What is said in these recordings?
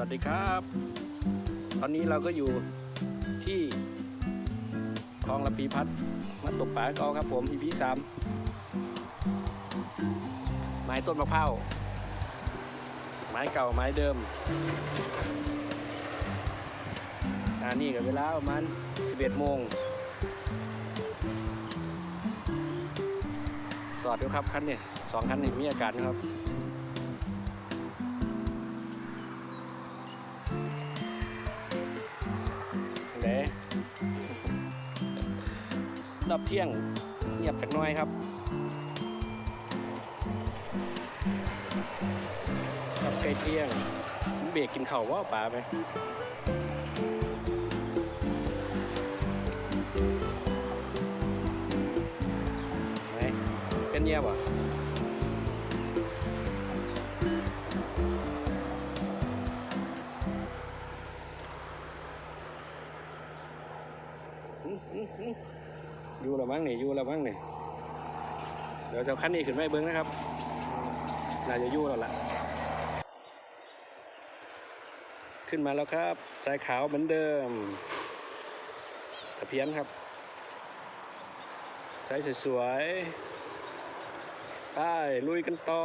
วัสดีครับ ตอนนี้เราก็อยู่ที่คลองลำพีพัดมาตกปลาเกาครับผมอีพีสามไม้ต้นมะพร้าวไม้เก่าไม้เดิมอันนี้กับเวลาประมาณ11โมงจอดอยู่ครับคันนี้สองคันนี้มีอาการนะครับ อบเที่ยงเงียบจากหน้อยครับรอบใกล้เที่ยงเบรกกินเข่าวว่าป่าไปไหนเป็นเงียบอะ มั้งนี่อยู่แล้วมั้งนี่เดี๋ยวจะเอาคันนี้ขึ้นไปเบิ้งนะครับน่าจะอยู่แล้วล่ะ ขึ้นมาแล้วครับ สายขาวเหมือนเดิมตะเพียนครับ สายสวยๆไปลุยกันต่อ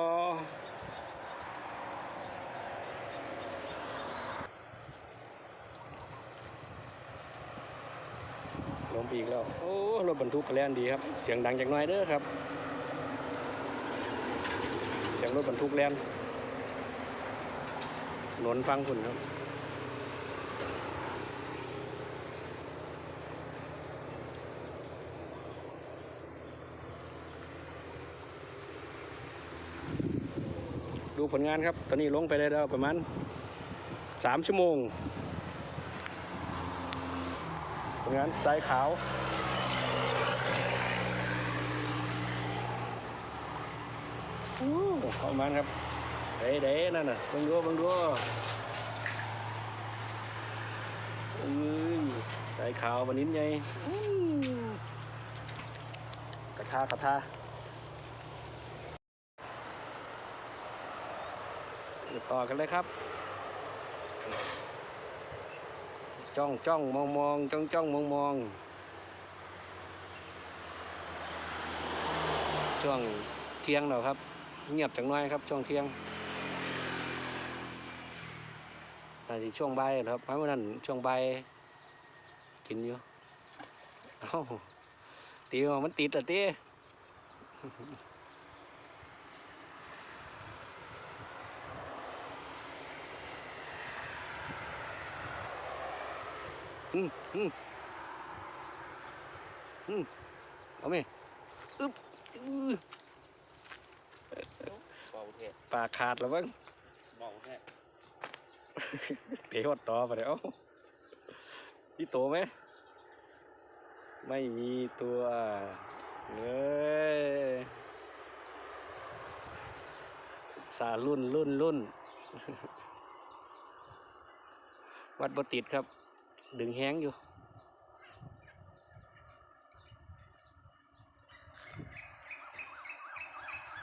อีกแล้ว โอ้ รถบรรทุกกระแล่นดีครับ เสียงดังจากน้อยเด้อครับ เสียงรถบรรทุกแล่นหนนฟังคุณครับดูผลงานครับ ตอนนี้ลงไปได้แล้วประมาณสามชั่วโมง งานสายขาวอู้เข้ามันครับเด้เด้นั่นน่ะเบังดูเบังดูเอ้ยสายขาววันนี้ไงอู้กระทากระทาเดี๋ยวต่อกันเลยครับ จ้องจ้องมองมองจ้องจ้องมองมองช่วงเที่ยงแล้วครับ เงียบจังน้อยครับ ช่วงเที่ยงอาจจะช่วงบ่ายครับเพราะว่านั้นช่วงบ่ายกินอยู่เอ้าตีมันติดอะตี อืมอืมอืมเอาไหมอึ๊บอื้อเบาแท้ปากขาดแล้วมั้งเบาแท้เตะหดต่อไปเดี๋ยวมีตัวไหม ไม่มีตัวเลยสารุ่นรุ่นรุ่นวัดบติดครับ ดึงแห้งอยู่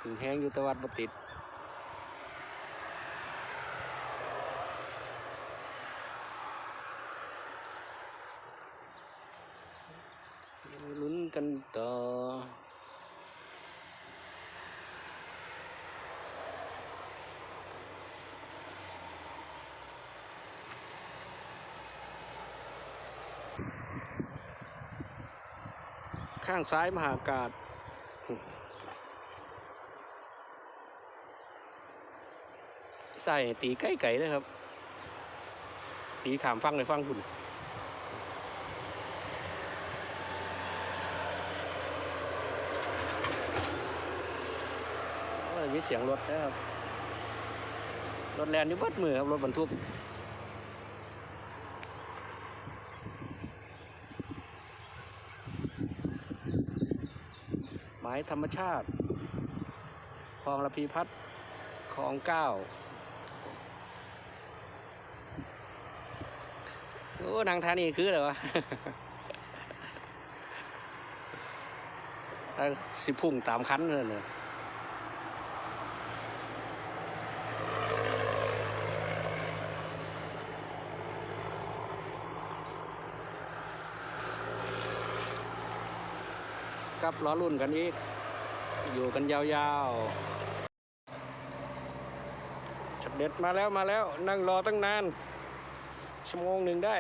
ดึงแห้งอยู่แต่วัดบติด ลุ้นกันต่อ ข้างซ้ายมหาอากาศใส่ตีใกล้ไก่เลยครับ ตีขามฟังเลยฟังคุณมีเสียงรถนะครับ รถแลนอยู่เบัดมือครับ รถบรรทุกายธรรมชาติคลองระพีพัฒน์คลองเก้าโอ้นางธานีคืออะไรวะเอ้าสิพุ่งตามคันเลย ครับล้อรุ่นกันอีก อยู่กันยาวๆช็อตเด็ดมาแล้วมาแล้ว นั่งรอตั้งนานชั่วโมงหนึ่งได้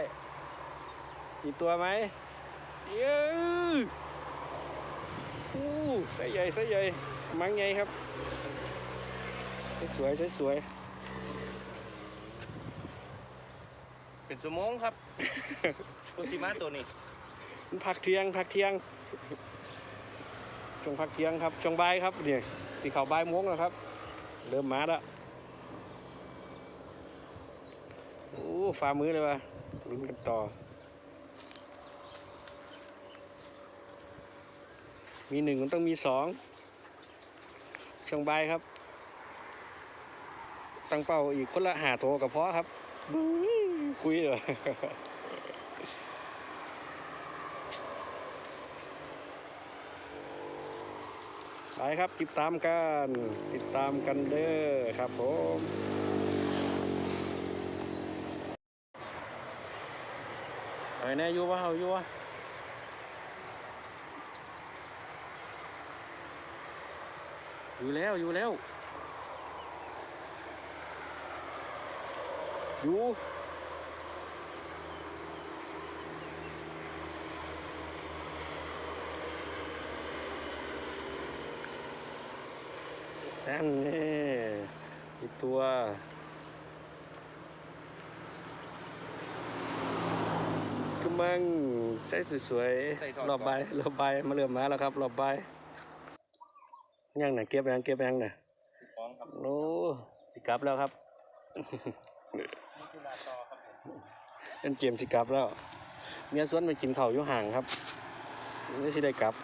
มีตัวไหมเย้อู้ใส่ใหญ่ใส่ใหญ่มังใหญ่ครับ สวยๆสวยเป็นชั่วโมงครับตัวที่มาตัวนี้ๆมันพักเที่ยงพักเที่ยงช่ วงพักเที่ยงครับช่วงบ่ายครับเนี่ยสีขาวบ่ายโมงแล้วครับ เริ่มมาแล้วโอ้ฝ่ามือเลยว่ะลุ้นกันต่อ มีหนึ่งมันต้องมีสองช่วงบ่ายครับตั้งเป้าอีกคนละหาโทกับเพาะครับบุ้ยคุยเลย ไปครับติดตามกันติดตามกันเด้อครับผมไปแน่อยู่วะเฮาอยู่วะอยู่แล้วอยู่แล้วอยู่ นั่นนี่อีกตัว กำลังใส่สวยใส่ถอดๆรอบใบายรอบใบายมาเริ่มมาแล้วครับรอบใบายยังน่ะเก็บยังเก็บยังน่ะพร้อมครับโอ้สิกลับแล้วครับนี่คือลาต่อครับผมเล่นเกมสิกลับแล้ว เมียสวนไปกินข้าวอยู่ห่างครับไม่ใช่ได้กลับ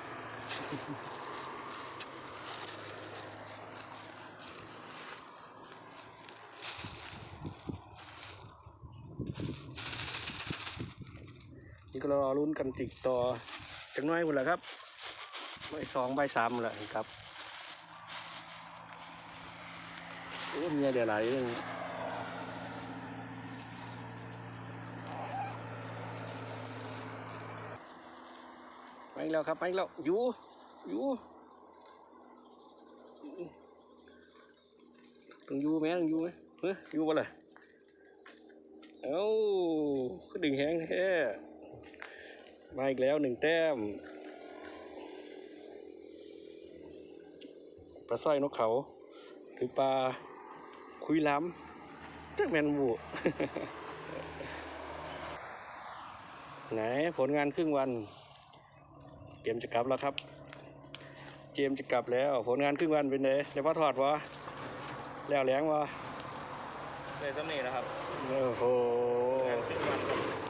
รอลุ้นกันจิกต่อจังน้อยหมดแหละครับใบสองใบสามแหละครับโอ้เมียเดี๋ยวไหลเรื่องไปแล้วครับไปแล้วอยู่อยู่ต้องอยู่ไหมต้องอยู่ไหมเฮ้ยอยู่บ่เลยเอ้าก็ดึงแหงแท้ มาอีกแล้วหนึ่งแต้มปลาสร้อยนกเขา หรือปลาคุยล้ำจักแมนบูไหนผลงานครึ่งวัน เกมจะกลับแล้วครับ เกมจะกลับแล้ว ผลงานครึ่งวันเป็นไงเดี๋ยวพ่อถอดวะแล้วแหลงวะเลยสำเนีนะครับ โอ้โห งานขึ้นวันครับ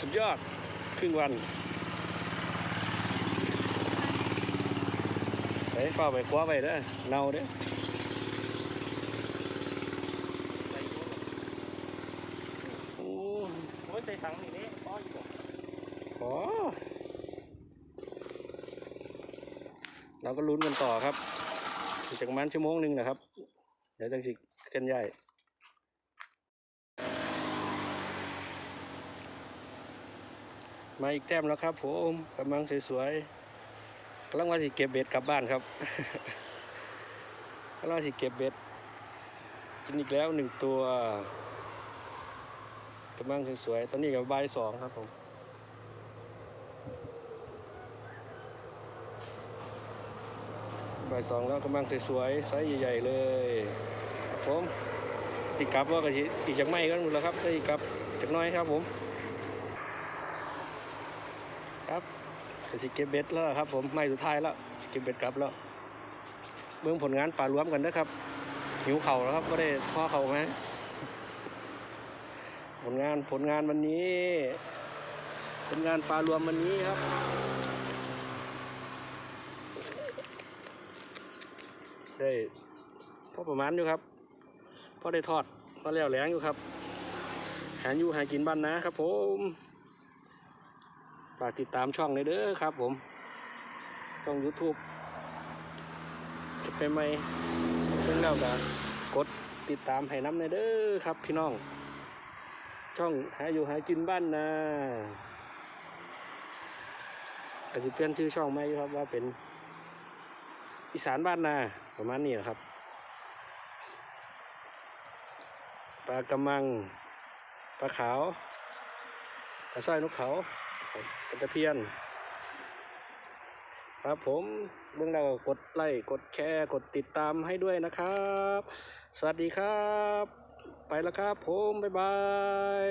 สุดยอด ครึ่งวันไปเฝ้าไปคว้าไปเด้อเนาเด้อใส่ตัวโอ้โอ้ยใส่ถังนี่นี่ป้ออยู่บ่อเราก็ลุ้นกันต่อครับอีกจากประมาณชั่วโมงหนึ่งนะครับ เดี๋ยวจังสิเคลื่อนย้าย มาอีกแต้มแล้วครับผมกำลังสวยๆกำลังว่าสิเก็บเบ็ดกลับบ้านครับกำลังว่าสิเก็บเบ็ดกินอีกแล้วหนึ่งตัวกำลังสวยๆตอนนี้กับใบสองครับผมใบสองแล้วกำลังสวยๆไซส์ใหญ่ๆเลยครับผมสิกลับว่าก็สิอีกจากไม่กันหมดแล้วครับได้กลับจากน้อยครับผม ครับก็ สิเก็บเบ็ดแล้วครับผมไม่สุดท้ายแล้วสิเก็บเบ็ดกลับแล้วเบื้องผลงานป่ารวมกันนะครับ หิวเข่าแล้วครับก็ได้พ่อเข่าไหมผลงานผลงานวันนี้ ผลงานปลารวมวันนี้ครับ ได้พอประมาณอยู่ครับพอได้ทอดพอแล้วแหลงอยู่ครับหาอยู่หากินบ้านนะครับผม ฝากติดตามช่องเลยเด้อครับ ผมช่อง YouTube จะไปไหมเพิ่งเล่ากันกดติดตามให้น้ำในอยเด้อครับ พี่น้อง ช่องหาอยู่หากินบ้านนาอาจจะเปลี่ยนชื่อช่องไหมครับว่าเป็นอีสานบ้านนาประมาณนี้แหละครับปลากระมังปลาขาวปลาสร้อยนกเขา ปลาตะเพียน ครับผมเบื้องเรากดไลค์กดแชร์กดติดตามให้ด้วยนะครับ สวัสดีครับ ไปแล้วครับผม บ๊ายบาย